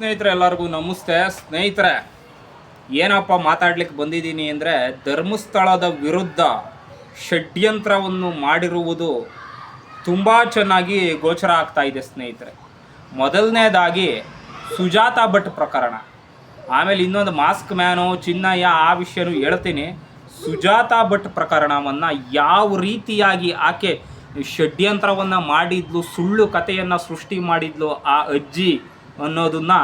ಸ್ನೇಹಿತರೆ, ಎಲ್ಲರಿಗೂ ನಮಸ್ತೆ. ಸ್ನೇಹಿತರೆ, ಏನಪ್ಪ ಮಾತಾಡ್ಲಿಕ್ಕೆ ಬಂದಿದ್ದೀನಿ ಅಂದರೆ, ಧರ್ಮಸ್ಥಳದ ವಿರುದ್ಧ ಷಡ್ಯಂತ್ರವನ್ನು ಮಾಡಿರುವುದು ತುಂಬ ಚೆನ್ನಾಗಿ ಗೋಚರ ಆಗ್ತಾ ಇದೆ ಸ್ನೇಹಿತರೆ. ಮೊದಲನೇದಾಗಿ ಸುಜಾತ ಭಟ್ ಪ್ರಕರಣ. ಆಮೇಲೆ ಇನ್ನೊಂದು ಮಾಸ್ಕ್ ಮ್ಯಾನು, ಚಿನ್ನಯ್ಯ, ಆ ವಿಷಯನೂ ಹೇಳ್ತೀನಿ. ಸುಜಾತ ಭಟ್ ಪ್ರಕರಣವನ್ನು ಯಾವ ರೀತಿಯಾಗಿ ಆಕೆ ಷಡ್ಯಂತ್ರವನ್ನು ಮಾಡಿದ್ಲು, ಸುಳ್ಳು ಕಥೆಯನ್ನು ಸೃಷ್ಟಿ ಮಾಡಿದ್ಲು, ಆ ಅಜ್ಜಿ ಅನ್ನೋದನ್ನ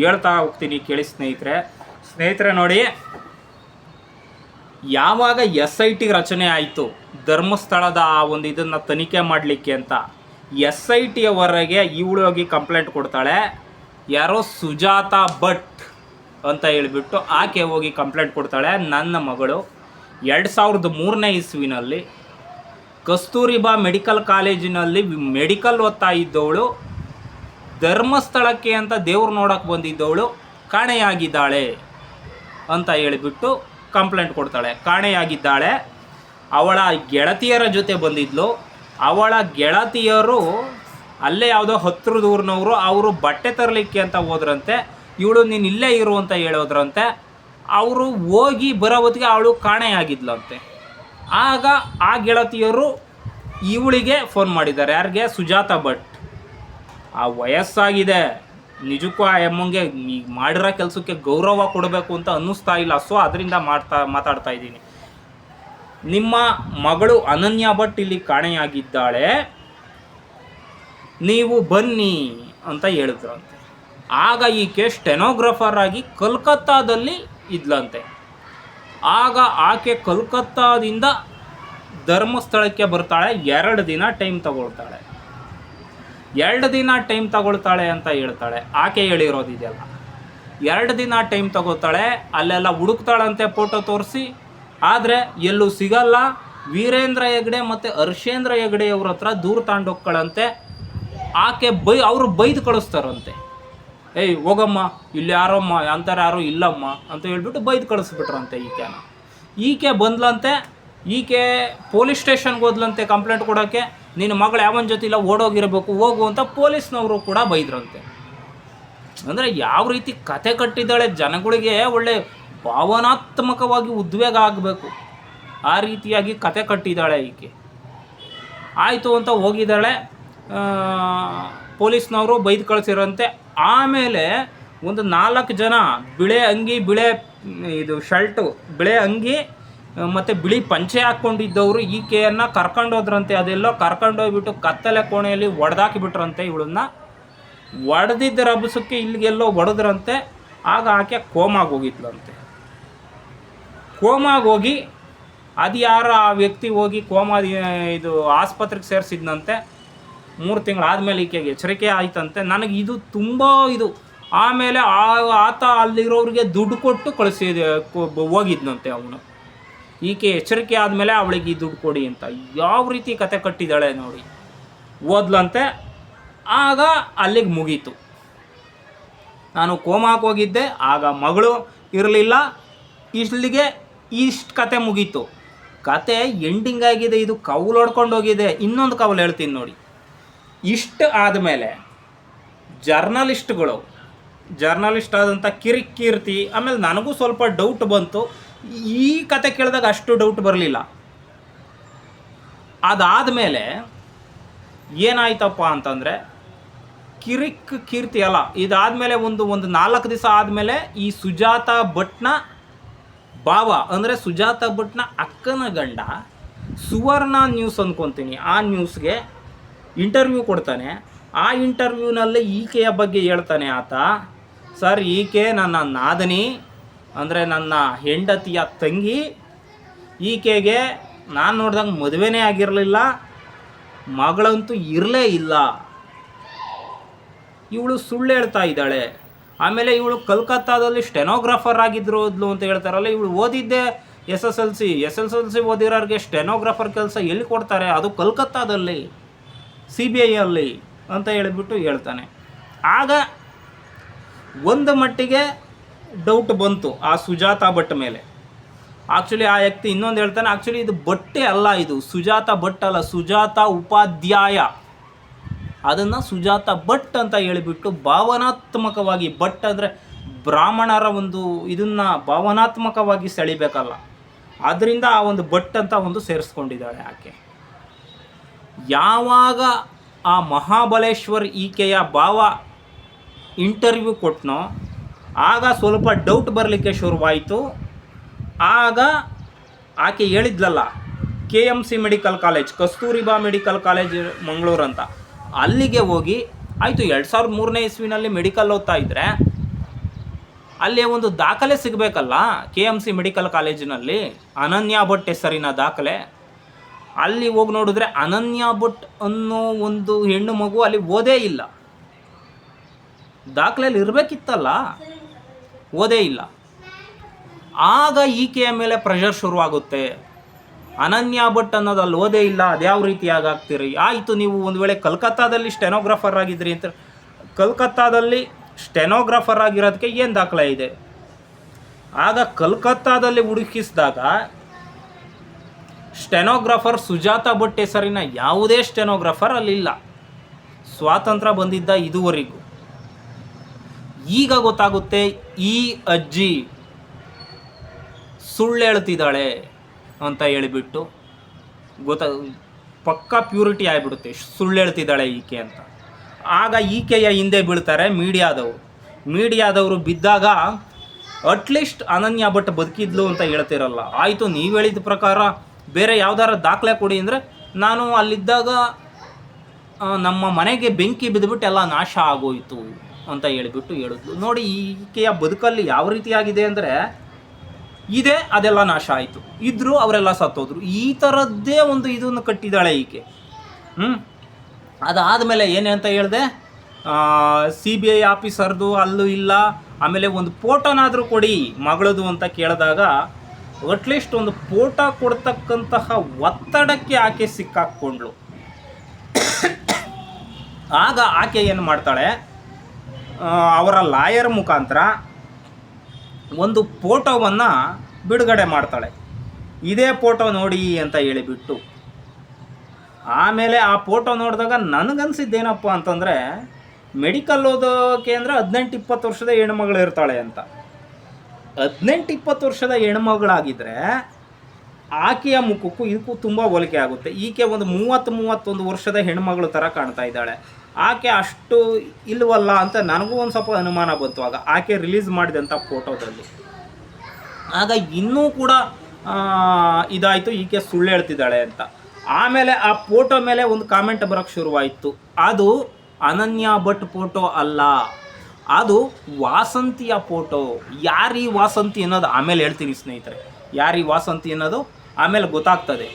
ಹೇಳ್ತಾ ಹೋಗ್ತೀನಿ ಕೇಳಿ ಸ್ನೇಹಿತರೆ. ಸ್ನೇಹಿತರೆ ನೋಡಿ, ಯಾವಾಗ ಎಸ್ ಐ ಟಿ ರಚನೆ ಆಯಿತು, ಧರ್ಮಸ್ಥಳದ ಆ ಒಂದು ಇದನ್ನು ತನಿಖೆ ಮಾಡಲಿಕ್ಕೆ ಅಂತ, ಎಸ್ ಐ ಟಿಯವರೆಗೆ ಇವಳು ಹೋಗಿ ಕಂಪ್ಲೇಂಟ್ ಕೊಡ್ತಾಳೆ, ಯಾರೋ ಸುಜಾತ ಭಟ್ ಅಂತ ಹೇಳಿಬಿಟ್ಟು ಆಕೆ ಹೋಗಿ ಕಂಪ್ಲೇಂಟ್ ಕೊಡ್ತಾಳೆ, ನನ್ನ ಮಗಳು. ಎರಡು ಸಾವಿರದ ಮೂರನೇ ಇಸ್ವಿನಲ್ಲಿ ಕಸ್ತೂರಿಬಾ ಮೆಡಿಕಲ್ ಕಾಲೇಜಿನಲ್ಲಿ ಮೆಡಿಕಲ್ ಓದ್ತಾ ಇದ್ದವಳು. ಧರ್ಮಸ್ಥಳಕ್ಕೆ ಅಂತ ದೇವ್ರು ನೋಡಕ್ಕೆ ಬಂದಿದ್ದವಳು, ಕಾಣೆಯಾಗಿದ್ದಾಳೆ ಅಂತ ಹೇಳಿಬಿಟ್ಟು ಕಂಪ್ಲೇಂಟ್ ಕೊಡ್ತಾಳೆ. ಕಾಣೆಯಾಗಿದ್ದಾಳೆ. ಅವಳ ಗೆಳತಿಯರ ಜೊತೆ ಬಂದಿದ್ಲು. ಅವಳ ಗೆಳತಿಯರು ಅಲ್ಲೇ ಯಾವುದೋ ಹತ್ರ ದೂರನವರು, ಅವರು ಬಟ್ಟೆ ತರಲಿಕ್ಕೆ ಅಂತ ಹೋದ್ರಂತೆ. ಇವಳು, ನೀನು ಇಲ್ಲೇ ಇರು ಅಂತ ಹೇಳೋದ್ರಂತೆ. ಅವರು ಹೋಗಿ ಬರೋ ಹೊತ್ತಿಗೆ ಅವಳು ಕಾಣೆಯಾಗಿದ್ಲಂತೆ. ಆಗ ಆ ಗೆಳತಿಯರು ಇವಳಿಗೆ ಫೋನ್ ಮಾಡಿದ್ದಾರೆ. ಯಾರಿಗೆ? ಸುಜಾತ ಭಟ್. ಆ ವಯಸ್ಸಾಗಿದೆ. ನಿಜಕ್ಕೂ ಆ ಎಮ್ಮಂಗೆ ಈ ಮಾಡಿರೋ ಕೆಲಸಕ್ಕೆ ಗೌರವ ಕೊಡಬೇಕು ಅಂತ ಅನ್ನಿಸ್ತಾ ಇಲ್ಲ. ಸೊ ಅದರಿಂದ ಮಾಡ್ತಾ, ಮಾತಾಡ್ತಾ ಇದ್ದೀನಿ. ನಿಮ್ಮ ಮಗಳು ಅನನ್ಯ ಭಟ್ ಇಲ್ಲಿ ಕಾಣೆಯಾಗಿದ್ದಾಳೆ. ನೀವು ಬನ್ನಿ ಅಂತ ಹೇಳಿದ್ರಂತೆ. ಆಗ ಈಕೆ ಸ್ಟೆನೋಗ್ರಫರ್ ಆಗಿ ಕಲ್ಕತ್ತಾದಲ್ಲಿ ಇದ್ಲಂತೆ. ಆಗ ಆಕೆ ಕಲ್ಕತ್ತಾದಿಂದ ಧರ್ಮಸ್ಥಳಕ್ಕೆ ಬರ್ತಾಳೆ. ಎರಡು ದಿನ ಟೈಮ್ ತಗೊಳ್ತಾಳೆ. ಎರಡು ದಿನ ಟೈಮ್ ತಗೊಳ್ತಾಳೆ ಅಂತ ಹೇಳ್ತಾಳೆ. ಆಕೆ ಹೇಳಿರೋದಿದೆಯಲ್ಲ ಎರಡು ದಿನ ಟೈಮ್ ತಗೋತಾಳೆ ಅಲ್ಲೆಲ್ಲ ಹುಡುಕ್ತಾಳಂತೆ ಫೋಟೋ ತೋರಿಸಿ. ಆದರೆ ಎಲ್ಲೂ ಸಿಗಲ್ಲ. ವೀರೇಂದ್ರ ಹೆಗ್ಡೆ ಮತ್ತು ಹರ್ಷೇಂದ್ರ ಹೆಗ್ಡೆ ಅವ್ರ ಹತ್ರ ದೂರ ತಾಂಡೋಕ್ಕಳಂತೆ ಆಕೆ ಬೈ, ಅವರು ಬೈದು ಕಳಿಸ್ತಾರಂತೆ. ಏಯ್, ಹೋಗಮ್ಮ, ಇಲ್ಲಿ ಯಾರಮ್ಮ, ಅಂತಾರೆ ಯಾರು ಇಲ್ಲಮ್ಮ ಅಂತ ಹೇಳ್ಬಿಟ್ಟು ಬೈದು ಕಳಿಸ್ಬಿಟ್ರಂತೆ ಈಕೆನ. ಈಕೆ ಬಂದ್ಲಂತೆ ಈಕೆ ಪೊಲೀಸ್ ಸ್ಟೇಷನ್ಗೆ ಹೋದ್ಲಂತೆ ಕಂಪ್ಲೇಂಟ್ ಕೊಡೋಕ್ಕೆ ನಿನ್ನ ಮಗಳು ಯಾವನ ಜೊತೆ ಇಲ್ಲ, ಓಡೋಗಿರಬೇಕು, ಹೋಗು ಅಂತ ಪೊಲೀಸ್ನವರು ಕೂಡ ಬೈದ್ರಂತೆ. ಅಂದರೆ ಯಾವ ರೀತಿ ಕತೆ ಕಟ್ಟಿದ್ದಾಳೆ, ಜನಗಳಿಗೆ ಒಳ್ಳೆ ಭಾವನಾತ್ಮಕವಾಗಿ ಉದ್ವೇಗ ಆಗಬೇಕು. ಆ ರೀತಿಯಾಗಿ ಕತೆ ಕಟ್ಟಿದ್ದಾಳೆ ಈಕೆ. ಆಯಿತು ಅಂತ ಹೋಗಿದ್ದಾಳೆ ಪೊಲೀಸ್ನವರು ಬೈದು ಕಳಿಸಿರಂತೆ. ಆಮೇಲೆ ಒಂದು ನಾಲ್ಕು ಜನ ಬಿಳೆ ಅಂಗಿ, ಬಿಳೆ, ಇದು ಶರ್ಟು, ಬಿಳೆ ಅಂಗಿ ಮತ್ತು ಬಿಳಿ ಪಂಚೆ ಹಾಕ್ಕೊಂಡಿದ್ದವರು ಈಕೆಯನ್ನು ಕರ್ಕೊಂಡೋದ್ರಂತೆ ಅದೆಲ್ಲೋ ಕರ್ಕೊಂಡೋಗ್ಬಿಟ್ಟು ಕತ್ತಲೆ ಕೋಣೆಯಲ್ಲಿ ಒಡೆದಾಕಿಬಿಟ್ರಂತೆ ಇವಳನ್ನ. ಒಡೆದಿದ್ದ ರಭಸಕ್ಕೆ ಇಲ್ಲಿಗೆಲ್ಲೋ ಒಡೆದ್ರಂತೆ. ಆಗ ಆಕೆ ಕೋಮಾಗಿ ಹೋಗಿದ್ಲಂತೆ. ಕೋಮಾಗಿ ಹೋಗಿ ಅದು ಯಾರ ಆ ವ್ಯಕ್ತಿ ಹೋಗಿ ಕೋಮಾ ಇದು ಆಸ್ಪತ್ರೆಗೆ ಸೇರಿಸಿದ್ನಂತೆ. ಮೂರು ತಿಂಗಳಾದಮೇಲೆ ಈಕೆಗೆ ಎಚ್ಚರಿಕೆ ಆಯ್ತಂತೆ. ನನಗೆ ಇದು ತುಂಬ ಇದು. ಆಮೇಲೆ ಆ ಆತ ಅಲ್ಲಿರೋರಿಗೆ ದುಡ್ಡು ಕೊಟ್ಟು ಕಳಿಸಿದ ಹೋಗಿದ್ನಂತೆ ಅವನು. ಈಕೆ ಎಚ್ಚರಿಕೆ ಆದಮೇಲೆ ಅವಳಿಗೆ ಈ ದುಡ್ಡು ಕೊಡಿ ಅಂತ. ಯಾವ ರೀತಿ ಕತೆ ಕಟ್ಟಿದ್ದಾಳೆ ನೋಡಿ. ಓದ್ಲಂತೆ, ಆಗ ಅಲ್ಲಿಗೆ ಮುಗೀತು. ನಾನು ಕೋಮಾಕ್ಕೆ ಹೋಗಿದ್ದೆ, ಆಗ ಮಗಳು ಇರಲಿಲ್ಲ. ಇಲ್ಲಿಗೆ ಇಷ್ಟು ಕತೆ ಮುಗೀತು. ಕತೆ ಎಂಡಿಂಗ್ ಆಗಿದೆ, ಇದು ಕವಲು ಹೊಡ್ಕೊಂಡು ಹೋಗಿದೆ. ಇನ್ನೊಂದು ಕವಲು ಹೇಳ್ತೀನಿ ನೋಡಿ. ಇಷ್ಟು ಆದಮೇಲೆ ಜರ್ನಲಿಸ್ಟ್ಗಳು ಜರ್ನಲಿಸ್ಟ್ ಆದಂಥ ಕಿರಿಕ್ ಕೀರ್ತಿ, ಆಮೇಲೆ ನನಗೂ ಸ್ವಲ್ಪ ಡೌಟ್ ಬಂತು. ಈ ಕತೆ ಕೇಳಿದಾಗ ಅಷ್ಟು ಡೌಟ್ ಬರಲಿಲ್ಲ. ಅದಾದ ಮೇಲೆ ಏನಾಯ್ತಪ್ಪ ಅಂತಂದರೆ, ಕಿರಿಕ್ ಕೀರ್ತಿ ಅಲ್ಲ, ಇದಾದಮೇಲೆ ಒಂದು ಒಂದು ನಾಲ್ಕು ದಿವಸ ಆದಮೇಲೆ ಈ ಸುಜಾತ ಭಟ್ನ ಭಾವ, ಅಂದರೆ ಸುಜಾತ ಭಟ್ನ ಅಕ್ಕನ ಗಂಡ ಸುವರ್ಣ ನ್ಯೂಸ್ ಅಂದ್ಕೊತೀನಿ ಆ ನ್ಯೂಸ್ಗೆ ಇಂಟರ್ವ್ಯೂ ಕೊಡ್ತಾನೆ. ಆ ಇಂಟರ್ವ್ಯೂನಲ್ಲಿ ಈಕೆಯ ಬಗ್ಗೆ ಹೇಳ್ತಾನೆ ಆತ, ಸರ್, ಈಕೆ ನನ್ನ ನಾದನಿ. ಅಂದರೆ ನನ್ನ ಹೆಂಡತಿಯ ತಂಗಿ ಈಕೆಗೆ ನಾನು ನೋಡ್ದಂಗೆ ಮದುವೆನೇ ಆಗಿರಲಿಲ್ಲ, ಮಗಳಂತೂ ಇರಲೇ ಇಲ್ಲ. ಇವಳು ಸುಳ್ಳು ಹೇಳ್ತಾ ಇದ್ದಾಳೆ. ಆಮೇಲೆ ಇವಳು ಕಲ್ಕತ್ತಾದಲ್ಲಿ ಸ್ಟೆನೋಗ್ರಾಫರ್ ಆಗಿದ್ರು ಹೋದ್ಲು ಅಂತ ಹೇಳ್ತಾರಲ್ಲ, ಇವಳು ಓದಿದ್ದೆ S S L C, S S L C ಓದಿರೋರಿಗೆ stenographer ಕೆಲಸ ಎಲ್ಲಿ ಕೊಡ್ತಾರೆ? ಅದು ಕಲ್ಕತ್ತಾದಲ್ಲಿ, ಸಿ ಬಿ ಐಯಲ್ಲಿ ಅಂತ ಹೇಳಿಬಿಟ್ಟು ಹೇಳ್ತಾನೆ. ಆಗ ಒಂದು ಮಟ್ಟಿಗೆ ಡೌಟ್ ಬಂತು ಆ ಸುಜಾತ ಭಟ್ ಮೇಲೆ. ಆ್ಯಕ್ಚುಲಿ ಆ ವ್ಯಕ್ತಿ ಇನ್ನೊಂದು ಹೇಳ್ತಾನೆ ಆ್ಯಕ್ಚುಲಿ ಇದು ಬಟ್ಟೆ ಅಲ್ಲ ಇದು. ಸುಜಾತ ಭಟ್ ಅಲ್ಲ, ಸುಜಾತ ಉಪಾಧ್ಯಾಯ. ಅದನ್ನು ಸುಜಾತ ಭಟ್ ಅಂತ ಹೇಳಿಬಿಟ್ಟು ಭಾವನಾತ್ಮಕವಾಗಿ, ಭಟ್ ಅಂದರೆ ಬ್ರಾಹ್ಮಣರ ಒಂದು ಇದನ್ನು ಭಾವನಾತ್ಮಕವಾಗಿ ಸೆಳಿಬೇಕಲ್ಲ. ಅದರಿಂದ ಆ ಒಂದು ಭಟ್ ಅಂತ ಒಂದು ಸೇರಿಸ್ಕೊಂಡಿದ್ದಾಳೆ ಆಕೆ. ಯಾವಾಗ ಆ ಮಹಾಬಲೇಶ್ವರ್ ಈಕೆಯ ಭಾವ ಇಂಟರ್ವ್ಯೂ ಕೊಟ್ಟನೋ ಆಗ ಸ್ವಲ್ಪ ಡೌಟ್ ಬರಲಿಕ್ಕೆ ಶುರುವಾಯಿತು. ಆಗ ಆಕೆ ಹೇಳಿದ್ಲಲ್ಲ K M C medical college Kasturba medical college Mangaluru ಅಂತ. ಅಲ್ಲಿಗೆ ಹೋಗಿ, ಆಯಿತು, ಎರಡು ಸಾವಿರದ ಮೂರನೇ ಇಸ್ವಿನಲ್ಲಿ ಮೆಡಿಕಲ್ ಓದ್ತಾ ಇದ್ದರೆ ಅಲ್ಲಿ ಒಂದು ದಾಖಲೆ ಸಿಗಬೇಕಲ್ಲ ಕೆ ಎಂ ಸಿ ಮೆಡಿಕಲ್ ಕಾಲೇಜಿನಲ್ಲಿ ಅನನ್ಯ ಭಟ್ ಹೆಸರಿನ ದಾಖಲೆ. ಅಲ್ಲಿ ಹೋಗಿ ನೋಡಿದ್ರೆ ಅನನ್ಯ ಭಟ್ ಅನ್ನೋ ಒಂದು ಹೆಣ್ಣು ಮಗು ಅಲ್ಲಿ ಓದೇ ಇಲ್ಲ. ದಾಖಲೆಯಲ್ಲಿ ಇರಬೇಕಿತ್ತಲ್ಲ. ಓದೇ ಇಲ್ಲ. ಆಗ ಈಕೆಯ ಮೇಲೆ ಪ್ರೆಷರ್ ಶುರುವಾಗುತ್ತೆ. ಅನನ್ಯ ಭಟ್ ಅನ್ನೋದು ಅಲ್ಲಿ ಓದೇ ಇಲ್ಲ, ಅದ್ಯಾವ ರೀತಿಯಾಗಿ ಆಗ್ತೀರಿ ಆಯಿತು, ನೀವು ಒಂದು ವೇಳೆ ಕಲ್ಕತ್ತಾದಲ್ಲಿ ಸ್ಟೆನೋಗ್ರಾಫರ್ ಆಗಿದ್ರಿ ಅಂತ ಕಲ್ಕತ್ತಾದಲ್ಲಿ ಸ್ಟೆನೋಗ್ರಾಫರ್ ಆಗಿರೋದಕ್ಕೆ ಏನು ದಾಖಲೆ ಇದೆ? ಆಗ ಕಲ್ಕತ್ತಾದಲ್ಲಿ ಹುಡುಕಿಸಿದಾಗ ಸ್ಟೆನೋಗ್ರಾಫರ್ ಸುಜಾತ ಭಟ್ ಹೆಸರಿನ ಯಾವುದೇ ಸ್ಟೆನೋಗ್ರಾಫರ್ ಅಲ್ಲಿಲ್ಲ. ಸ್ವಾತಂತ್ರ್ಯ ಬಂದಿದ್ದ ಇದುವರೆಗೂ. ಈಗ ಗೊತ್ತಾಗುತ್ತೆ ಈ ಅಜ್ಜಿ ಸುಳ್ಳು ಹೇಳ್ತಿದ್ದಾಳೆ ಅಂತ ಹೇಳಿಬಿಟ್ಟು ಗೊತ್ತ, ಪಕ್ಕಾ ಪ್ಯೂರಿಟಿ ಆಗಿಬಿಡುತ್ತೆ, ಸುಳ್ಳು ಹೇಳ್ತಿದ್ದಾಳೆ ಈಕೆ ಅಂತ. ಆಗ ಈಕೆಯ ಹಿಂದೆ ಬೀಳ್ತಾರೆ ಮೀಡಿಯಾದವರು. ಮೀಡಿಯಾದವರು ಬಿದ್ದಾಗ ಅಟ್ಲೀಸ್ಟ್ ಅನನ್ಯ ಭಟ್ ಬದುಕಿದ್ಲು ಅಂತ ಹೇಳ್ತಿರಲ್ಲ. ಆಯಿತು, ನೀವು ಹೇಳಿದ ಪ್ರಕಾರ ಬೇರೆ ಯಾವ್ದಾರ ದಾಖಲೆ ಕೊಡಿ ಅಂದರೆ ನಾನು ಅಲ್ಲಿದ್ದಾಗ ನಮ್ಮ ಮನೆಗೆ ಬೆಂಕಿ ಬಿದ್ದುಬಿಟ್ಟು ಎಲ್ಲ ನಾಶ ಆಗೋಯಿತು. ಅಂತ ಹೇಳಿಬಿಟ್ಟು ಹೇಳಿದ್ಲು ನೋಡಿ, ಈಕೆಯ ಬದುಕಲ್ಲಿ ಯಾವ ರೀತಿಯಾಗಿದೆ ಅಂದರೆ, ಇದೆ, ಅದೆಲ್ಲ ನಾಶ ಆಯಿತು. ಇದ್ದರೂ ಅವರೆಲ್ಲ ಸತ್ತೋದ್ರು. ಈ ಥರದ್ದೇ ಒಂದು ಇದನ್ನು ಕಟ್ಟಿದ್ದಾಳೆ ಈಕೆ. ಹ್ಞೂ ಅದಾದಮೇಲೆ ಏನೇ ಅಂತ ಹೇಳಿದೆ ಸಿ ಬಿ ಐ ಆಫೀಸರ್ದು ಅಲ್ಲೂ ಇಲ್ಲ. ಆಮೇಲೆ ಒಂದು ಫೋಟೋನಾದರೂ ಕೊಡಿ ಮಗಳದು ಅಂತ ಕೇಳಿದಾಗ ಅಟ್ಲೀಸ್ಟ್ ಒಂದು ಫೋಟೋ ಕೊಡ್ತಕ್ಕಂತಹ ಒತ್ತಡಕ್ಕೆ ಆಕೆ ಸಿಕ್ಕಾಕ್ಕೊಂಡ್ಳು. ಆಗ ಆಕೆ ಏನು ಮಾಡ್ತಾಳೆ ಅವರ ಲಾಯರ್ ಮುಖಾಂತರ ಒಂದು ಫೋಟೋವನ್ನು ಬಿಡುಗಡೆ ಮಾಡ್ತಾಳೆ. ಇದೇ ಫೋಟೋ ನೋಡಿ ಅಂತ ಹೇಳಿಬಿಟ್ಟು. ಆಮೇಲೆ ಆ ಫೋಟೋ ನೋಡಿದಾಗ ನನಗನ್ಸಿದ್ದೇನಪ್ಪ ಅಂತಂದರೆ, ಮೆಡಿಕಲ್ ಓದೋಕೆ ಅಂದರೆ ಹದಿನೆಂಟು ಇಪ್ಪತ್ತು ವರ್ಷದ ಹೆಣ್ಮಗಳು ಇರ್ತಾಳೆ ಅಂತ. ಹದಿನೆಂಟು ಇಪ್ಪತ್ತು ವರ್ಷದ ಹೆಣ್ಮಗಳಾಗಿದ್ದರೆ ಆಕೆಯ ಮುಖಕ್ಕೂ ಇದಕ್ಕೂ ತುಂಬ ಹೋಲಿಕೆ ಆಗುತ್ತೆ. ಈಕೆ ಒಂದು ಮೂವತ್ತು ಮೂವತ್ತೊಂದು ವರ್ಷದ ಹೆಣ್ಮಗಳು ಥರ ಕಾಣ್ತಾ ಇದ್ದಾಳೆ. ಆಕೆ ಅಷ್ಟು ಇಲ್ವಲ್ಲ ಅಂತ ನನಗೂ ಒಂದು ಸ್ವಲ್ಪ ಅನುಮಾನ ಬಂತು. ಆಗ ಆಕೆ ರಿಲೀಸ್ ಮಾಡಿದಂಥ ಫೋಟೋದಲ್ಲಿ ಆಗ ಇನ್ನೂ ಕೂಡ ಇದಾಯಿತು, ಈಕೆ ಸುಳ್ಳು ಹೇಳ್ತಿದ್ದಾಳೆ ಅಂತ. ಆಮೇಲೆ ಆ ಫೋಟೋ ಮೇಲೆ ಒಂದು ಕಾಮೆಂಟ್ ಬರೋಕ್ಕೆ ಶುರುವಾಯಿತು. ಅದು ಅನನ್ಯ ಭಟ್ ಫೋಟೋ ಅಲ್ಲ. ಅದು ವಾಸಂತಿಯ ಫೋಟೋ ಯಾರೀ ವಾಸಂತಿ ಅನ್ನೋದು ಆಮೇಲೆ ಹೇಳ್ತೀನಿ ಸ್ನೇಹಿತರೆ. ಯಾರೀ ವಾಸಂತಿ ಅನ್ನೋದು ಆಮೇಲೆ ಗೊತ್ತಾಗ್ತದೆ.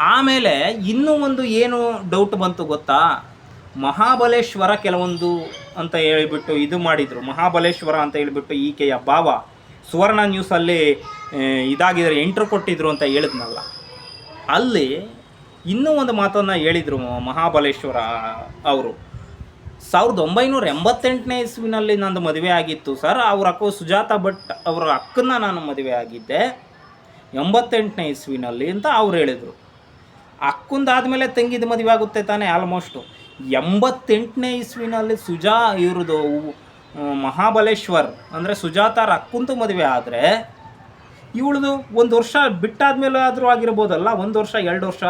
ಆಮೇಲೆ ಇನ್ನೂ ಒಂದು ಏನು ಡೌಟ್ ಬಂತು ಗೊತ್ತಾ? ಮಹಾಬಲೇಶ್ವರ ಕೆಲವೊಂದು ಅಂತ ಹೇಳಿಬಿಟ್ಟು ಇದು ಮಾಡಿದರು. ಮಹಾಬಲೇಶ್ವರ ಅಂತ ಹೇಳಿಬಿಟ್ಟು ಈಕೆಯ ಭಾವ ಸುವರ್ಣ ನ್ಯೂಸಲ್ಲಿ ಇದಾಗಿದ್ರೆ ಎಂಟ್ರು ಕೊಟ್ಟಿದ್ರು ಅಂತ ಹೇಳಿದ್ನಲ್ಲ. ಅಲ್ಲಿ ಇನ್ನೂ ಒಂದು ಮಾತನ್ನು ಹೇಳಿದರು ಮಹಾಬಲೇಶ್ವರ ಅವರು. ಸಾವಿರದ ಒಂಬೈನೂರ ಎಂಬತ್ತೆಂಟನೇ ಇಸ್ವಿನಲ್ಲಿ ನಂದು ಮದುವೆ ಆಗಿತ್ತು ಸರ್. ಅವ್ರ ಅಕ್ಕ ಸುಜಾತ ಭಟ್ ಅವರ ಅಕ್ಕನ್ನ ನಾನು ಮದುವೆ ಆಗಿದ್ದೆ ಎಂಬತ್ತೆಂಟನೇ ಇಸ್ವಿನಲ್ಲಿ ಅಂತ ಅವ್ರು ಹೇಳಿದರು. ಅಕ್ಕಂದಾದ ಮೇಲೆ ತಂಗಿದ ಮದುವೆ ಆಗುತ್ತೆ ತಾನೇ ಆಲ್ಮೋಸ್ಟು ಎಂಬತ್ತೆಂಟನೇ ಇಸ್ವಿನಲ್ಲಿ ಸುಜಾ ಇವ್ರದ್ದು ಮಹಾಬಲೇಶ್ವರ್, ಅಂದರೆ ಸುಜಾತಾರ ಅಕ್ಕಂತೂ ಮದುವೆ ಆದರೆ, ಇವಳದು ಒಂದು ವರ್ಷ ಬಿಟ್ಟಾದ್ಮೇಲೆ ಆದರೂ ಆಗಿರ್ಬೋದಲ್ಲ, ಒಂದು ವರ್ಷ, ಎರಡು ವರ್ಷ?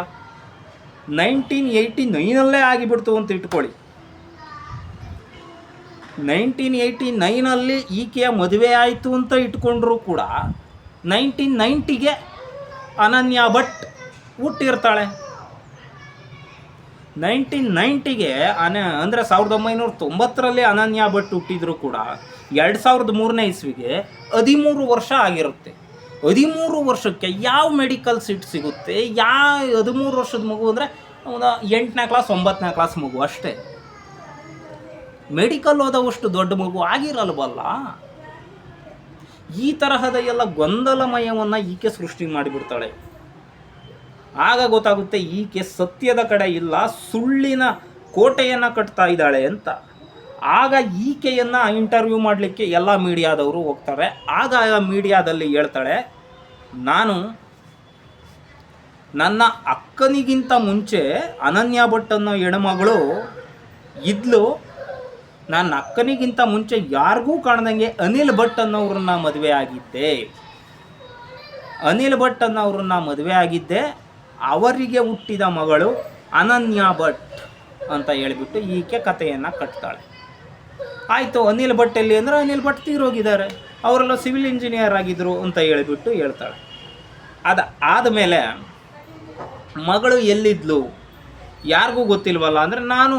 ನೈನ್ಟೀನ್ ಏಯ್ಟಿ ನೈನಲ್ಲೇ ಆಗಿಬಿಡ್ತು ಅಂತ ಇಟ್ಕೊಳ್ಳಿ. ನೈನ್ಟೀನ್ ಏಯ್ಟಿ ನೈನಲ್ಲಿ ಈಕೆಯ ಮದುವೆ ಆಯಿತು ಅಂತ ಇಟ್ಕೊಂಡ್ರೂ ಕೂಡ, ನೈನ್ಟೀನ್ ನೈಂಟಿಗೆ ಅನನ್ಯ ಭಟ್ ಹುಟ್ಟಿರ್ತಾಳೆ. ನೈನ್ಟೀನ್ ನೈಂಟಿಗೆ ಅನ, ಅಂದರೆ ಸಾವಿರದ ಒಂಬೈನೂರ ತೊಂಬತ್ತರಲ್ಲಿ ಅನನ್ಯ ಭಟ್ ಹುಟ್ಟಿದ್ರು ಕೂಡ, ಎರಡು ಸಾವಿರದ ಮೂರನೇ ಇಸ್ವಿಗೆ ಹದಿಮೂರು ವರ್ಷ ಆಗಿರುತ್ತೆ. ಹದಿಮೂರು ವರ್ಷಕ್ಕೆ ಯಾವ ಮೆಡಿಕಲ್ ಸೀಟ್ ಸಿಗುತ್ತೆ, ಯಾವ, ಹದಿಮೂರು ವರ್ಷದ ಮಗು ಅಂದರೆ ಒಂದು ಎಂಟನೇ ಕ್ಲಾಸ್, ಒಂಬತ್ತನೇ ಕ್ಲಾಸ್ ಮಗು ಅಷ್ಟೇ. ಮೆಡಿಕಲ್ ಓದೋವಷ್ಟು ದೊಡ್ಡ ಮಗು ಆಗಿರಲ್ವಲ್ಲ? ಈ ತರಹದ ಎಲ್ಲ ಗೊಂದಲಮಯವನ್ನು ಈಕೆ ಸೃಷ್ಟಿ ಮಾಡಿಬಿಡ್ತಾಳೆ. ಆಗ ಗೊತ್ತಾಗುತ್ತೆ ಈಕೆ ಸತ್ಯದ ಕಡೆ ಇಲ್ಲ, ಸುಳ್ಳಿನ ಕೋಟೆಯನ್ನು ಕಟ್ತಾ ಇದ್ದಾಳೆ ಅಂತ. ಆಗ ಈಕೆಯನ್ನು ಇಂಟರ್ವ್ಯೂ ಮಾಡಲಿಕ್ಕೆ ಎಲ್ಲ ಮೀಡಿಯಾದವರು ಹೋಗ್ತಾರೆ. ಆಗ ಆ ಮೀಡಿಯಾದಲ್ಲಿ ಹೇಳ್ತಾಳೆ, ನಾನು ನನ್ನ ಅಕ್ಕನಿಗಿಂತ ಮುಂಚೆ ಅನನ್ಯ ಭಟ್ ಅನ್ನೋ ಹೆಣ್ಮಗಳು ಇದ್ಲು. ನನ್ನ ಅಕ್ಕನಿಗಿಂತ ಮುಂಚೆ ಯಾರಿಗೂ ಕಾಣ್ದಂಗೆ ಅನಿಲ್ ಭಟ್ ಅನ್ನೋರನ್ನ ಮದುವೆ ಆಗಿದ್ದೆ. ಅನಿಲ್ ಭಟ್ ಅನ್ನೋರನ್ನ ಮದುವೆ ಆಗಿದ್ದೆ. ಅವರಿಗೆ ಹುಟ್ಟಿದ ಮಗಳು ಅನನ್ಯ ಭಟ್ ಅಂತ ಹೇಳಿಬಿಟ್ಟು ಈಕೆ ಕಥೆಯನ್ನು ಕಟ್ತಾಳೆ. ಆಯಿತು, ಅನಿಲ್ ಭಟ್ ಎಲ್ಲಿ ಅಂದರೆ ಅನಿಲ್ ಭಟ್ ತೀರೋಗಿದ್ದಾರೆ. ಅವರೆಲ್ಲ ಸಿವಿಲ್ ಇಂಜಿನಿಯರ್ ಆಗಿದ್ರು ಅಂತ ಹೇಳಿಬಿಟ್ಟು ಹೇಳ್ತಾಳೆ. ಅದು ಆದಮೇಲೆ ಮಗಳು ಎಲ್ಲಿದ್ಲು? ಯಾರಿಗೂ ಗೊತ್ತಿಲ್ವಲ್ಲ, ಅಂದರೆ ನಾನು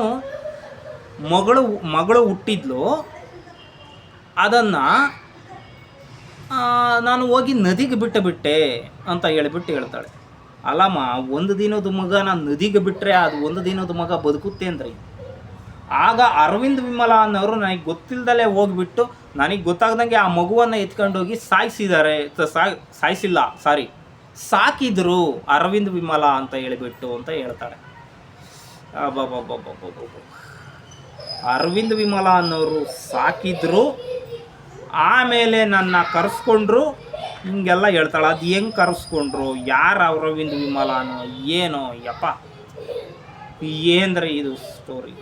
ಮಗಳು ಮಗಳು ಹುಟ್ಟಿದ್ಲು. ಅದನ್ನು ನಾನು ಹೋಗಿ ನದಿಗೆ ಬಿಟ್ಟು ಬಿಟ್ಟೆ ಅಂತ ಹೇಳಿಬಿಟ್ಟು ಹೇಳ್ತಾಳೆ. ಅಲ್ಲಮ್ಮ, ಒಂದು ದಿನದ ಮಗ ನಾನು ನದಿಗೆ ಬಿಟ್ಟರೆ ಅದು ಒಂದು ದಿನದ ಮಗ ಬದುಕುತ್ತೆ ಅಂದ್ರಿ ಆಗ ಅರವಿಂದ್ ವಿಮಲ ಅನ್ನೋರು ನನಗೆ ಗೊತ್ತಿಲ್ಲದಲ್ಲೇ ಹೋಗ್ಬಿಟ್ಟು ನನಗೆ ಗೊತ್ತಾಗ್ದಂಗೆ ಆ ಮಗುವನ್ನು ಎತ್ಕೊಂಡೋಗಿ ಸಾಯಿಸಿದ್ದಾರೆ ಸಾಯಿಸಿಲ್ಲ ಸಾರಿ ಸಾಕಿದ್ರು ಅರವಿಂದ್ ವಿಮಲ ಅಂತ ಹೇಳಿಬಿಟ್ಟು ಅಂತ ಹೇಳ್ತಾಳೆ ಅಬ್ಬಬ್ಬಬ್ಬಬ್ಬಬ್ಬಬ್ಬ. ಅರವಿಂದ್ ವಿಮಲ ಅನ್ನೋರು ಸಾಕಿದ್ರು, ಆಮೇಲೆ ನನ್ನ ಕರೆಸ್ಕೊಂಡ್ರು ಹಿಂಗೆಲ್ಲ ಹೇಳ್ತಾಳೆ, ಅದು ಹೆಂಗೆ ಕರೆಸ್ಕೊಂಡ್ರು, ಯಾರು ಅರವಿಂದ್ ವಿಮಲ ಅನ್ನೋ ಏನೋ, ಯಪ್ಪ. ಏನ್ರಿ ಇದು ಸ್ಟೋರಿ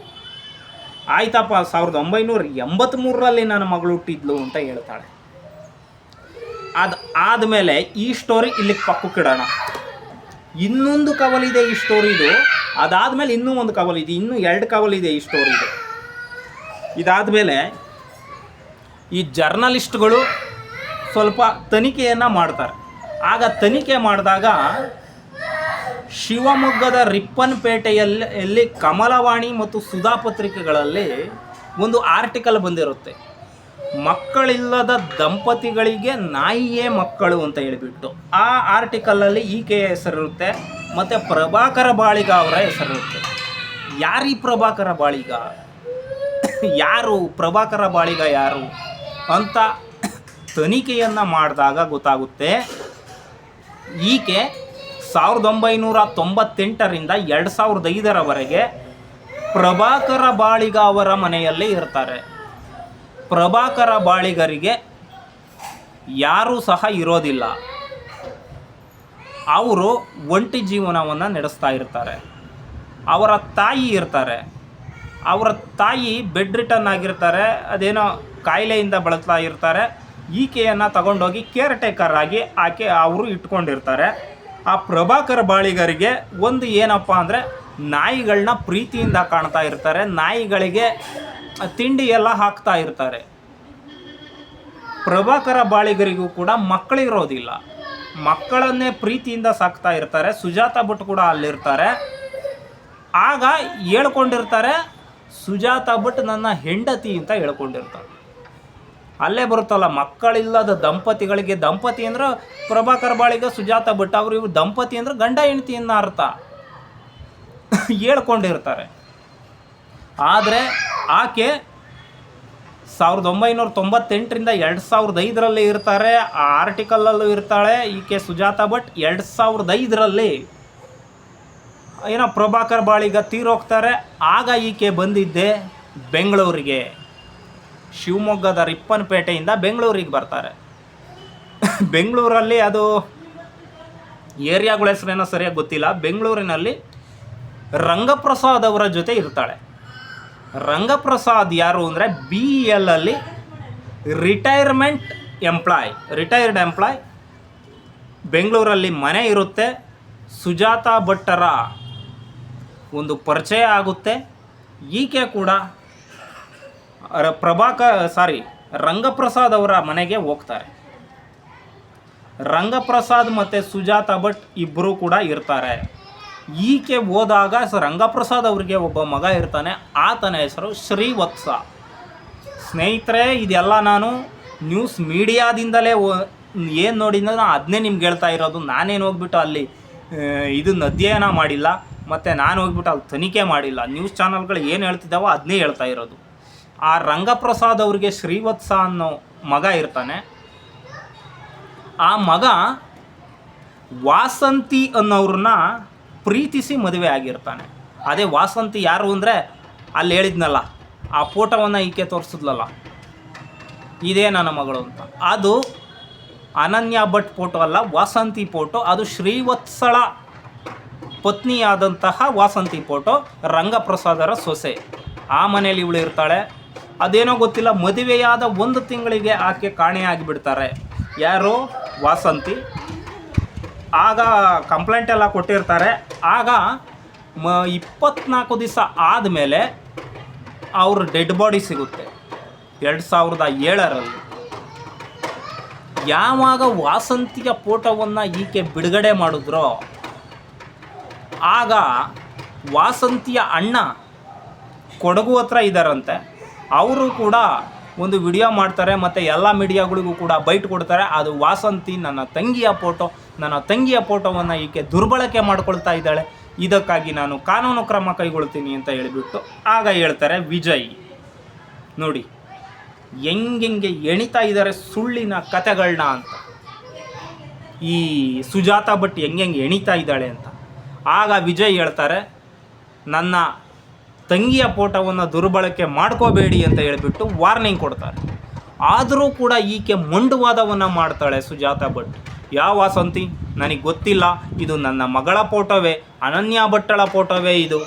ಆಯ್ತಪ್ಪ, ಸಾವಿರದ ಒಂಬೈನೂರ ಎಂಬತ್ತ್ಮೂರರಲ್ಲಿ ನನ್ನ ಮಗಳು ಹುಟ್ಟಿದ್ಲು ಅಂತ ಹೇಳ್ತಾಳೆ. ಅದು ಆದಮೇಲೆ ಈ ಸ್ಟೋರಿ ಇಲ್ಲಿಗೆ ಪಕ್ಕಕ್ಕಿಡೋಣ ಇನ್ನೊಂದು ಕವಲಿದೆ ಈ ಸ್ಟೋರಿದು ಅದಾದಮೇಲೆ ಇನ್ನೂ ಒಂದು ಕವಲಿದೆ ಇನ್ನೂ ಎರಡು ಕವಲಿದೆ ಈ ಸ್ಟೋರಿದು ಇದಾದಮೇಲೆ ಈ ಜರ್ನಲಿಸ್ಟ್ಗಳು ಸ್ವಲ್ಪ ತನಿಖೆಯನ್ನು ಮಾಡ್ತಾರೆ. ಆಗ ತನಿಖೆ ಮಾಡಿದಾಗ ಶಿವಮೊಗ್ಗದ ರಿಪ್ಪನ್ಪೇಟೆಯಲ್ಲಿ ಎಲ್ಲಿ ಕಮಲವಾಣಿ ಮತ್ತು ಸುಧಾ ಪತ್ರಿಕೆಗಳಲ್ಲಿ ಒಂದು ಆರ್ಟಿಕಲ್ ಬಂದಿರುತ್ತೆ. ಮಕ್ಕಳಿಲ್ಲದ ದಂಪತಿಗಳಿಗೆ ನಾಯಿಯೇ ಮಕ್ಕಳು ಅಂತ ಹೇಳಿಬಿಟ್ಟು. ಆ ಆರ್ಟಿಕಲಲ್ಲಿ ಈಕೆಯ ಹೆಸರಿರುತ್ತೆ, ಮತ್ತು ಪ್ರಭಾಕರ ಬಾಳಿಗ ಅವರ ಹೆಸರಿರುತ್ತೆ. ಯಾರೀ ಪ್ರಭಾಕರ ಬಾಳಿಗ? ಯಾರು ಪ್ರಭಾಕರ ಬಾಳಿಗ ಯಾರು ಅಂತ ತನಿಖೆಯನ್ನು ಮಾಡಿದಾಗ ಗೊತ್ತಾಗುತ್ತೆ, ಈಕೆ ಸಾವಿರದ ಒಂಬೈನೂರ ತೊಂಬತ್ತೆಂಟರಿಂದ ಎರಡು ಸಾವಿರದ ಐದರವರೆಗೆ ಪ್ರಭಾಕರ ಬಾಳಿಗ ಅವರ ಮನೆಯಲ್ಲಿ ಇರ್ತಾರೆ. ಪ್ರಭಾಕರ ಬಾಳಿಗರಿಗೆ ಯಾರೂ ಸಹ ಇರೋದಿಲ್ಲ. ಅವರು ಒಂಟಿ ಜೀವನವನ್ನು ನಡೆಸ್ತಾ ಇರ್ತಾರೆ. ಅವರ ತಾಯಿ ಇರ್ತಾರೆ. ಅವರ ತಾಯಿ ಬೆಡ್ ರಿಟರ್ನ್ ಆಗಿರ್ತಾರೆ, ಅದೇನೋ ಕಾಯಿಲೆಯಿಂದ ಬಳಲ್ತಾ ಇರ್ತಾರೆ. ಈಕೆಯನ್ನು ತಗೊಂಡೋಗಿ ಕೇರ್ ಟೇಕರ್ ಆಗಿ ಆಕೆ ಅವರು ಇಟ್ಕೊಂಡಿರ್ತಾರೆ. ಆ ಪ್ರಭಾಕರ್ ಬಾಳಿಗರಿಗೆ ಒಂದು ಏನಪ್ಪ ಅಂದರೆ ನಾಯಿಗಳನ್ನ ಪ್ರೀತಿಯಿಂದ ಕಾಣ್ತಾ ಇರ್ತಾರೆ. ನಾಯಿಗಳಿಗೆ ತಿಂಡಿ ಎಲ್ಲ ಹಾಕ್ತಾ ಇರ್ತಾರೆ. ಪ್ರಭಾಕರ ಬಾಳಿಗರಿಗೂ ಕೂಡ ಮಕ್ಕಳಿರೋದಿಲ್ಲ. ಮಕ್ಕಳನ್ನೇ ಪ್ರೀತಿಯಿಂದ ಸಾಕ್ತಾ ಇರ್ತಾರೆ. ಸುಜಾತ ಭಟ್ ಕೂಡ ಅಲ್ಲಿರ್ತಾರೆ. ಆಗ ಹೇಳ್ಕೊಂಡಿರ್ತಾರೆ, ಸುಜಾತ ಭಟ್ ನನ್ನ ಹೆಂಡತಿ ಅಂತ ಹೇಳ್ಕೊಂಡಿರ್ತಾರೆ ಅಲ್ಲೇ ಬರುತ್ತಲ್ಲ, ಮಕ್ಕಳಿಲ್ಲದ ದಂಪತಿಗಳಿಗೆ, ದಂಪತಿ ಅಂದ್ರೆ ಪ್ರಭಾಕರ್ ಬಾಳಿಗ ಸುಜಾತ ಭಟ್ ಅವರು, ಇವರು ದಂಪತಿ ಅಂದ್ರೆ ಗಂಡ ಹೆಂಡತಿ ಅನ್ನೋ ಅರ್ಥ. ಹೇಳ್ಕೊಂಡಿರ್ತಾರೆ. ಆದರೆ ಆಕೆ ಸಾವಿರದ ಒಂಬೈನೂರ ತೊಂಬತ್ತೆಂಟರಿಂದ ಎರಡು ಸಾವಿರದ ಐದರಲ್ಲಿ ಇರ್ತಾರೆ, ಆ ಆರ್ಟಿಕಲಲ್ಲೂ ಇರ್ತಾಳೆ, ಈಕೆ ಸುಜಾತ ಭಟ್ ಎರಡು ಸಾವಿರದ ಐದರಲ್ಲಿ. ಏನೋ ಪ್ರಭಾಕರ್ ಬಾಳಿಗ ತೀರೋಗ್ತಾರೆ ಆಗ ಈಕೆ ಬಂದಿದ್ದೆ ಬೆಂಗಳೂರಿಗೆ. ಶಿವಮೊಗ್ಗದ ರಿಪ್ಪನ್ಪೇಟೆಯಿಂದ ಬೆಂಗಳೂರಿಗೆ ಬರ್ತಾರೆ. ಬೆಂಗಳೂರಲ್ಲಿ ಅದು ಏರಿಯಾಗಳ ಹೆಸರೇನೋ ಸರಿಯಾಗಿ ಗೊತ್ತಿಲ್ಲ. ಬೆಂಗಳೂರಿನಲ್ಲಿ ರಂಗಪ್ರಸಾದ್ ಅವರ ಜೊತೆ ಇರ್ತಾಳೆ. ರಂಗಪ್ರಸಾದ್ ಯಾರು ಅಂದರೆ ಬಿ ಎಲ್ ಅಲ್ಲಿ ರಿಟೈರ್ಮೆಂಟ್ ಎಂಪ್ಲಾಯ್, ರಿಟೈರ್ಡ್ ಎಂಪ್ಲಾಯ್. ಬೆಂಗಳೂರಲ್ಲಿ ಮನೆ ಇರುತ್ತೆ. ಸುಜಾತಾ ಭಟ್ಟರ ಒಂದು ಪರಿಚಯ ಆಗುತ್ತೆ. ಈಕೆ ಕೂಡ ಪ್ರಭಾಕ, ಸಾರಿ, ರಂಗಪ್ರಸಾದ್ ಅವರ ಮನೆಗೆ ಹೋಗ್ತಾರೆ. ರಂಗಪ್ರಸಾದ್ ಮತ್ತು ಸುಜಾತ ಭಟ್ ಇಬ್ಬರು ಕೂಡ ಇರ್ತಾರೆ. ಈಕೆ ಹೋದಾಗ ರಂಗಪ್ರಸಾದ್ ಅವರಿಗೆ ಒಬ್ಬ ಮಗ ಇರ್ತಾನೆ. ಆತನ ಹೆಸರು ಶ್ರೀವತ್ಸ. ಸ್ನೇಹಿತರೆ, ಇದೆಲ್ಲ ನಾನು ನ್ಯೂಸ್ ಮೀಡಿಯಾದಿಂದಲೇ ಏನು ನೋಡಿದ್ರೆ ನಾನು ಅದನ್ನೇ ನಿಮ್ಗೆ ಹೇಳ್ತಾ ಇರೋದು. ನಾನೇನು ಹೋಗ್ಬಿಟ್ಟು ಅಲ್ಲಿ ಇದನ್ನ ಅಧ್ಯಯನ ಮಾಡಿಲ್ಲ. ಮತ್ತು ನಾನು ಹೋಗ್ಬಿಟ್ಟು ಅಲ್ಲಿ ತನಿಖೆ ಮಾಡಿಲ್ಲ. ನ್ಯೂಸ್ ಚಾನಲ್ಗಳು ಏನು ಹೇಳ್ತಿದ್ದಾವೋ ಅದನ್ನೇ ಹೇಳ್ತಾ ಇರೋದು. ಆ ರಂಗಪ್ರಸಾದ್ ಅವರಿಗೆ ಶ್ರೀವತ್ಸ ಅನ್ನೋ ಮಗ ಇರ್ತಾನೆ. ಆ ಮಗ ವಾಸಂತಿ ಅನ್ನೋರನ್ನ ಪ್ರೀತಿಸಿ ಮದುವೆ ಆಗಿರ್ತಾನೆ. ಅದೇ ವಾಸಂತಿ ಯಾರು ಅಂದರೆ ಅಲ್ಲಿ ಹೇಳಿದ್ನಲ್ಲ, ಆ ಫೋಟೋವನ್ನು ಈಕೆ ತೋರಿಸಿದ್ಲಲ್ಲ. ಇದೇ ನನ್ನ ಮಗಳು ಅಂತ. ಅದು ಅನನ್ಯ ಭಟ್ ಫೋಟೋ ಅಲ್ಲ, ವಾಸಂತಿ ಫೋಟೋ. ಅದು ಶ್ರೀವತ್ಸಳ ಪತ್ನಿಯಾದಂತಹ ವಾಸಂತಿ ಫೋಟೋ, ರಂಗಪ್ರಸಾದರ ಸೊಸೆ. ಆ ಮನೇಲಿ ಇವಳು ಇರ್ತಾಳೆ. ಅದೇನೋ ಗೊತ್ತಿಲ್ಲ, ಮದುವೆಯಾದ ಒಂದು ತಿಂಗಳಿಗೆ ಆಕೆ ಕಾಣೆಯಾಗಿ ಬಿಡ್ತಾರೆ ಯಾರು? ವಾಸಂತಿ. ಆಗ ಕಂಪ್ಲೇಂಟ್ ಎಲ್ಲ ಕೊಟ್ಟಿರ್ತಾರೆ. ಆಗ ಮ, ಇಪ್ಪತ್ನಾಲ್ಕು ದಿವಸ ಆದಮೇಲೆ ಅವ್ರ ಡೆಡ್ ಬಾಡಿ ಸಿಗುತ್ತೆ, ಎರಡು ಸಾವಿರದ ಏಳರಲ್ಲಿ. ಯಾವಾಗ ವಾಸಂತಿಯ ಫೋಟೋವನ್ನು ಈಕೆ ಬಿಡುಗಡೆ ಮಾಡಿದ್ರೋ, ಆಗ ವಾಸಂತಿಯ ಅಣ್ಣ ಕೊಡಗು ಹತ್ರ ಇದ್ದಾರಂತೆ ಅವರು ಕೂಡ ಒಂದು ವಿಡಿಯೋ ಮಾಡ್ತಾರೆ ಮತ್ತು ಎಲ್ಲ ಮೀಡಿಯಾಗಳಿಗೂ ಕೂಡ ಬೈಟ್ ಕೊಡ್ತಾರೆ. ಅದು ವಾಸಂತಿ ನನ್ನ ತಂಗಿಯ ಫೋಟೋ. ನನ್ನ ತಂಗಿಯ ಫೋಟೋವನ್ನು ಈಕೆ ದುರ್ಬಳಕೆ ಮಾಡ್ಕೊಳ್ತಾ ಇದ್ದಾಳೆ. ಇದಕ್ಕಾಗಿ ನಾನು ಕಾನೂನು ಕ್ರಮ ಕೈಗೊಳ್ತೀನಿ ಅಂತ ಹೇಳಿಬಿಟ್ಟು ಆಗ ಹೇಳ್ತಾರೆ ವಿಜಯ್. ನೋಡಿ, ಹೆಂಗೆಂಗೆ ಎಣಿತಾ ಇದ್ದಾರೆ ಸುಳ್ಳಿನ ಕತೆಗಳನ್ನ ಅಂತ. ಈ ಸುಜಾತ ಭಟ್ ಹೆಂಗೆಂಗೆ ಎಣಿತಾ ಇದ್ದಾಳೆ ಅಂತ. ಆಗ ವಿಜಯ್ ಹೇಳ್ತಾರೆ, ನನ್ನ ತಂಗಿಯ ಫೋಟೋವನ್ನು ದುರ್ಬಳಕೆ ಮಾಡ್ಕೋಬೇಡಿ ಅಂತ ಹೇಳಿಬಿಟ್ಟು ವಾರ್ನಿಂಗ್ ಕೊಡ್ತಾರೆ. ಆದರೂ ಕೂಡ ಈಕೆ ಮಂಡುವಾದವನ್ನು ಮಾಡ್ತಾಳೆ ಸುಜಾತ ಭಟ್. ಯಾವ ವಾಸಂತಿ? ನನಗೆ ಗೊತ್ತಿಲ್ಲ, ಇದು ನನ್ನ ಮಗಳ ಫೋಟೋವೇ, ಅನನ್ಯ ಭಟ್ಟಳ ಫೋಟೋವೇ ಇದು.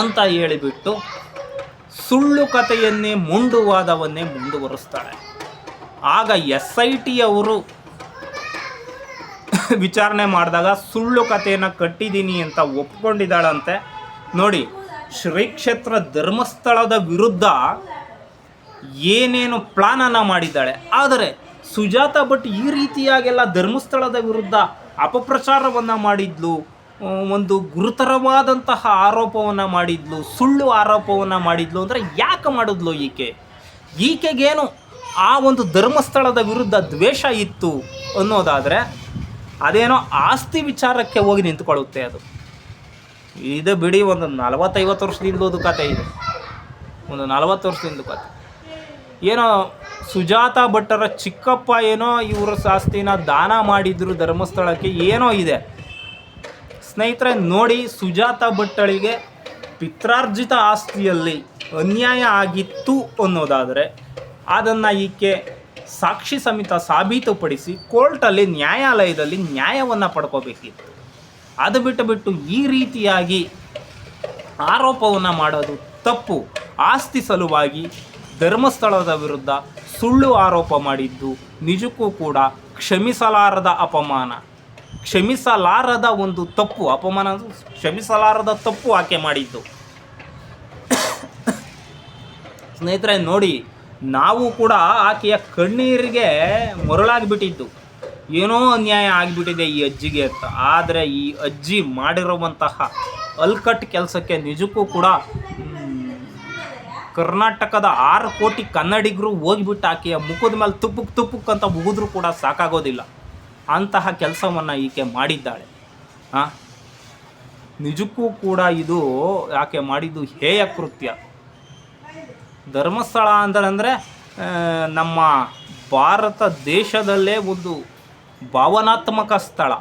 ಅಂತ ಹೇಳಿಬಿಟ್ಟು ಸುಳ್ಳು ಕಥೆಯನ್ನೇ ಮುಂಡುವಾದವನ್ನೇ ಮುಂದುವರಿಸ್ತಾಳೆ. ಆಗ ಎಸ್ ಐ ಟಿ ಅವರು ವಿಚಾರಣೆ ಮಾಡಿದಾಗ ಸುಳ್ಳು ಕಥೆಯನ್ನು ಕಟ್ಟಿದ್ದೀನಿ ಅಂತ ಒಪ್ಕೊಂಡಿದ್ದಾಳಂತೆ. ನೋಡಿ ಶ್ರೀ ಕ್ಷೇತ್ರ ಧರ್ಮಸ್ಥಳದ ವಿರುದ್ಧ ಏನೇನು ಪ್ಲಾನನ್ನು ಮಾಡಿದ್ದಾಳೆ. ಆದರೆ ಸುಜಾತ ಭಟ್ ಈ ರೀತಿಯಾಗೆಲ್ಲ ಧರ್ಮಸ್ಥಳದ ವಿರುದ್ಧ ಅಪಪ್ರಚಾರವನ್ನು ಮಾಡಿದ್ಲು ಒಂದು ಗುರುತರವಾದಂತಹ ಆರೋಪವನ್ನು ಮಾಡಿದ್ಲು, ಸುಳ್ಳು ಆರೋಪವನ್ನು ಮಾಡಿದ್ಲು ಅಂದರೆ ಯಾಕೆ ಮಾಡಿದ್ಲು ಈಕೆ? ಈಕೆಗೇನು ಆ ಒಂದು ಧರ್ಮಸ್ಥಳದ ವಿರುದ್ಧ ದ್ವೇಷ ಇತ್ತು ಅನ್ನೋದಾದರೆ ಅದೇನೋ ಆಸ್ತಿ ವಿಚಾರಕ್ಕೆ ಹೋಗಿ ನಿಂತ್ಕೊಳ್ಳುತ್ತೆ ಅದು. ಇದು ಬಿಡಿ, ಒಂದು ನಲವತ್ತೈವತ್ತು ವರ್ಷದಿಂದಲೂ ಕತೆ ಇದೆ. ಒಂದು ನಲವತ್ತು ವರ್ಷದಿಂದ ಕತೆ. ಏನೋ ಸುಜಾತ ಭಟ್ಟರ ಚಿಕ್ಕಪ್ಪ ಏನೋ ಇವರ ಆಸ್ತಿನ ದಾನ ಮಾಡಿದ್ರು ಧರ್ಮಸ್ಥಳಕ್ಕೆ, ಏನೋ ಇದೆ. ಸ್ನೇಹಿತರೆ, ನೋಡಿ ಸುಜಾತ ಭಟ್ಟಳಿಗೆ ಪಿತ್ರಾರ್ಜಿತ ಆಸ್ತಿಯಲ್ಲಿ ಅನ್ಯಾಯ ಆಗಿತ್ತು ಅನ್ನೋದಾದರೆ ಅದನ್ನು ಈಕೆ ಸಾಕ್ಷಿ ಸಮೇತ ಸಾಬೀತುಪಡಿಸಿ ಕೋರ್ಟಲ್ಲಿ ನ್ಯಾಯಾಲಯದಲ್ಲಿ ನ್ಯಾಯವನ್ನು ಪಡ್ಕೋಬೇಕಿತ್ತು. ಅದು ಬಿಟ್ಟು ಈ ರೀತಿಯಾಗಿ ಆರೋಪವನ್ನು ಮಾಡೋದು ತಪ್ಪು. ಆಸ್ತಿ ಸಲುವಾಗಿ ಧರ್ಮಸ್ಥಳದ ವಿರುದ್ಧ ಸುಳ್ಳು ಆರೋಪ ಮಾಡಿದ್ದು ನಿಜಕ್ಕೂ ಕೂಡ ಕ್ಷಮಿಸಲಾರದ ಅಪಮಾನ. ಕ್ಷಮಿಸಲಾರದ ಒಂದು ತಪ್ಪು ಅಪಮಾನ ಕ್ಷಮಿಸಲಾರದ ತಪ್ಪು ಆಕೆ ಮಾಡಿದ್ದು. ಸ್ನೇಹಿತರೆ, ನೋಡಿ, ನಾವು ಕೂಡ ಆಕೆಯ ಕಣ್ಣೀರಿಗೆ ಮರಳಾಗಿಬಿಟ್ಟಿದ್ದು. ಏನೋ ಅನ್ಯಾಯ ಆಗಿಬಿಟ್ಟಿದೆ ಈ ಅಜ್ಜಿಗೆ ಅಂತ. ಆದರೆ ಈ ಅಜ್ಜಿ ಮಾಡಿರುವಂತಹ ಅಲ್ಕಟ್ ಕೆಲಸಕ್ಕೆ ನಿಜಕ್ಕೂ ಕೂಡ ಕರ್ನಾಟಕದ ಆರು ಕೋಟಿ ಕನ್ನಡಿಗರು ಹೋಗಿಬಿಟ್ಟು ಆಕೆಯ ಮುಖದ ಮೇಲೆ ತುಪ್ಪುಕ್ ತುಪ್ಪುಕ್ ಅಂತ ಮುಗಿದ್ರೂ ಕೂಡ ಸಾಕಾಗೋದಿಲ್ಲ. ಅಂತಹ ಕೆಲಸವನ್ನು ಈಕೆ ಮಾಡಿದ್ದಾಳೆ. ಹಾಂ ನಿಜಕ್ಕೂ ಕೂಡ ಇದು ಆಕೆ ಮಾಡಿದ್ದು ಹೇಯ ಕೃತ್ಯ. ಧರ್ಮಸ್ಥಳ ಅಂದರೆ ನಮ್ಮ ಭಾರತ ದೇಶದಲ್ಲೇ ಒಂದು ಭಾವನಾತ್ಮಕ ಸ್ಥಳ.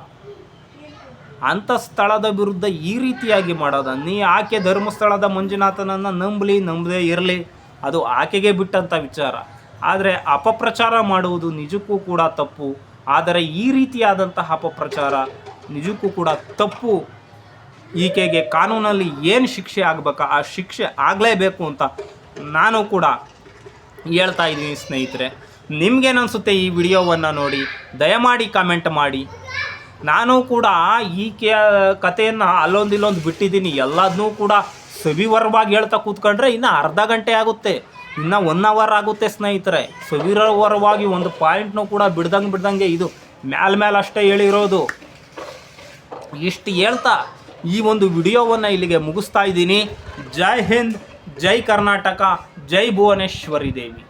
ಅಂಥ ಸ್ಥಳದ ವಿರುದ್ಧ ಈ ರೀತಿಯಾಗಿ ಮಾಡೋದ. ನೀ ಆಕೆ ಧರ್ಮಸ್ಥಳದ ಮಂಜುನಾಥನನ್ನು ನಂಬಲಿ, ನಂಬದೇ ಇರಲಿ, ಅದು ಆಕೆಗೆ ಬಿಟ್ಟಂಥ ವಿಚಾರ. ಆದರೆ ಅಪಪ್ರಚಾರ ಮಾಡುವುದು ನಿಜಕ್ಕೂ ಕೂಡ ತಪ್ಪು. ಆದರೆ ಈ ರೀತಿಯಾದಂತಹ ಅಪಪ್ರಚಾರ ನಿಜಕ್ಕೂ ಕೂಡ ತಪ್ಪು. ಈಕೆಗೆ ಕಾನೂನಲ್ಲಿ ಏನು ಶಿಕ್ಷೆ ಆಗಬೇಕಾ, ಆ ಶಿಕ್ಷೆ ಆಗಲೇಬೇಕು ಅಂತ ನಾನು ಕೂಡ ಹೇಳ್ತಾ ಇದ್ದೀನಿ ಸ್ನೇಹಿತರೆ. ನಿಮ್ಗೇನನ್ಸುತ್ತೆ ಈ ವಿಡಿಯೋವನ್ನು ನೋಡಿ? ದಯಮಾಡಿ ಕಾಮೆಂಟ್ ಮಾಡಿ. ನಾನು ಕೂಡ ಈ ಕಥೆಯನ್ನು ಅಲ್ಲೊಂದು ಇಲ್ಲೊಂದು ಬಿಟ್ಟಿದ್ದೀನಿ. ಎಲ್ಲದನ್ನೂ ಕೂಡ ಸವಿವರವಾಗಿ ಹೇಳ್ತಾ ಕೂತ್ಕೊಂಡ್ರೆ ಇನ್ನು ಅರ್ಧ ಗಂಟೆ ಆಗುತ್ತೆ. ಇನ್ನು ಒನ್ ಅವರ್ ಆಗುತ್ತೆ ಸ್ನೇಹಿತರೆ. ಸವಿರವರವಾಗಿ ಒಂದು ಪಾಯಿಂಟ್ನೂ ಕೂಡ ಬಿಡ್ದಂಗೆ ಬಿಡ್ದಂಗೆ ಇದು ಮ್ಯಾಲ ಮ್ಯಾಲ ಅಷ್ಟೇ ಹೇಳಿರೋದು. ಇಷ್ಟು ಹೇಳ್ತಾ ಈ ಒಂದು ವಿಡಿಯೋವನ್ನು ಇಲ್ಲಿಗೆ ಮುಗಿಸ್ತಾ ಇದ್ದೀನಿ. ಜೈ ಹಿಂದ್, ಜೈ ಕರ್ನಾಟಕ, ಜೈ ಭುವನೇಶ್ವರಿ ದೇವಿ.